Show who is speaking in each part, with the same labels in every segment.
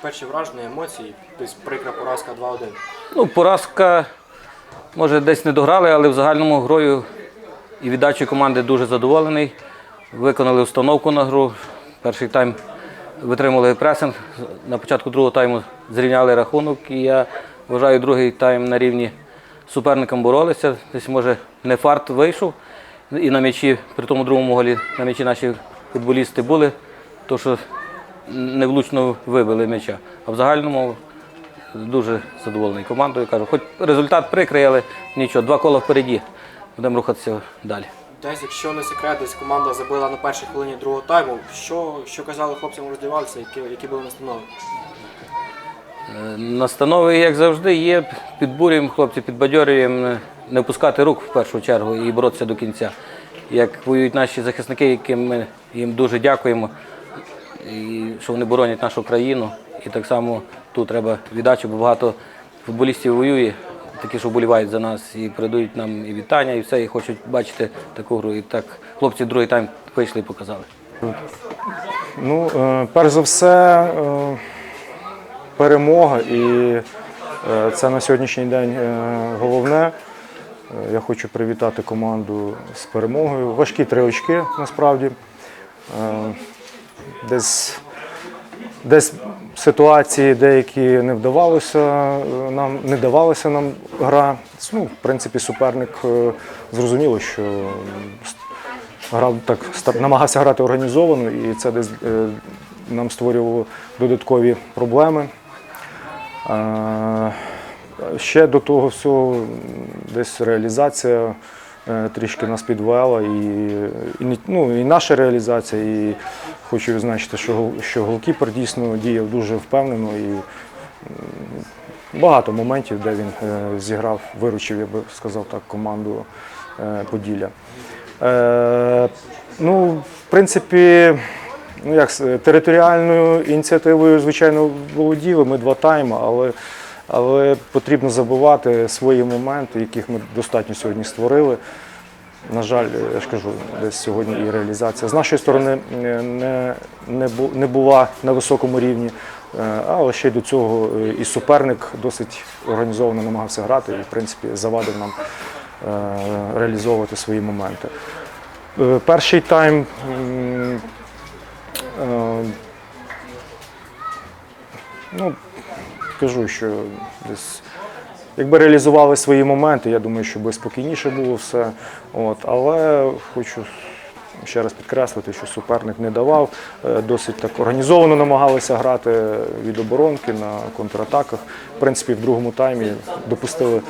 Speaker 1: перші, враження, емоції, тобто прикра поразка 2-1.
Speaker 2: Ну, поразка, може, десь не дограли, але в загальному грою і віддачі команди дуже задоволений. Виконали установку на гру. Перший тайм витримали пресинг. На початку другого тайму зрівняли рахунок. І я вважаю, другий тайм на рівні з суперником боролися. Десь, може, не фарт вийшов. І на м'ячі, при тому другому голі, на м'ячі наші футболісти були, то що невлучно вибили м'яча. А в загальному дуже задоволений командою. Кажу, хоч результат прикрий, але нічого, два кола впереді. Будемо рухатися далі.
Speaker 1: Десь, якщо не секрет, десь команда забила на першій хвилині другого тайму. Що, що казали хлопцям роздівалися, які, які були настанови?
Speaker 2: Е, Настанови, як завжди, є. Підбурюємо хлопців, підбадьорюємо е, не опускати рук в першу чергу і боротися до кінця. Як воюють наші захисники, яким ми їм дуже дякуємо, і що вони боронять нашу країну. І так само тут треба віддачу, бо багато футболістів воює, такі, що вболівають за нас, і передають нам і вітання, і все, і хочуть бачити таку гру. І так хлопці другий тайм вийшли і показали.
Speaker 3: Ну, е, перш за все, е, перемога, і е, це на сьогоднішній день головне. Я хочу привітати команду з перемогою. Важкі три очки насправді. Десь, десь ситуації деякі не вдавалося е, нам, не давалася нам гра. Ну, в принципі, суперник е, зрозуміло, що грав так, намагався грати організовано, і це десь е, нам створювало додаткові проблеми. Ще до того всього десь реалізація трішки нас підвела, і, і, ну, і наша реалізація, і хочу відзначити, що, що голкіпер дійсно діяв дуже впевнено і багато моментів, де він е, зіграв, виручив, я би сказав так, команду е, Поділля. Е, ну, в принципі, ну як територіальною ініціативою, звичайно, володіли. Ми два тайми, але, але потрібно забувати свої моменти, яких ми достатньо сьогодні створили. На жаль, я ж кажу, десь сьогодні і реалізація з нашої сторони е, не, не, була на високому рівні, е, але ще й до цього е, і суперник досить організовано намагався грати і, в принципі, завадив нам е, реалізовувати свої моменти. Е, Перший тайм е, ну, кажу, що десь якби реалізували свої моменти, я думаю, що би спокійніше було все. От, але хочу ще раз підкреслити, що суперник не давав. Е, Досить так організовано намагалися грати від оборонки на контратаках. В принципі, в другому таймі допустили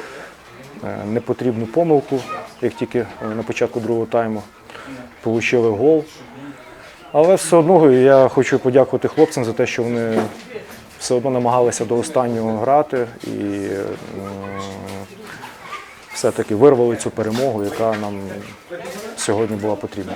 Speaker 3: е, непотрібну помилку, як тільки е, на початку другого тайму отримали гол. Але все одно я хочу подякувати хлопцям за те, що вони все одно намагалися до останнього грати і все-таки вирвали цю перемогу, яка нам сьогодні була потрібна.